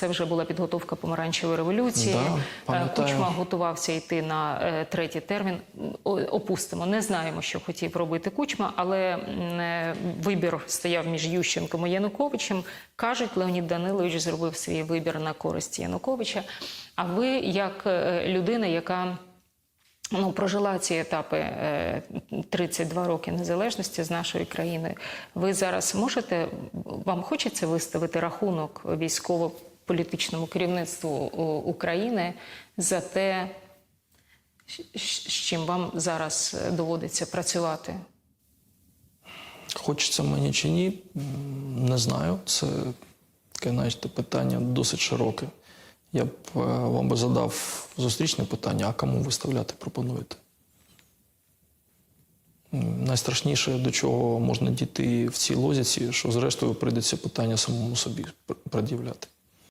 Це вже була підготовка помаранчевої революції. Да, Е. Кучма готувався йти на е, третій термін. Опустимо, не знаємо, що хотів робити Кучма, але е, вибір стояв між Ющенком і Януковичем. Кажуть, Леонід Данилович зробив свій вибір на користь Януковича. А ви, як людина, яка ну, прожила ці етапи е, 32 роки незалежності з нашою країною. Ви зараз можете, вам хочеться виставити рахунок військово-політичному керівництву України за те, з чим вам зараз е, доводиться працювати? Хочеться мені чи ні, не знаю. Це таке, знаєте, питання досить широке. Я б е, вам би задав зустрічне питання, а кому виставляти пропонуєте? Найстрашніше, до чого можна дійти в цій лозіці, що зрештою прийдеться питання самому собі пред'являти.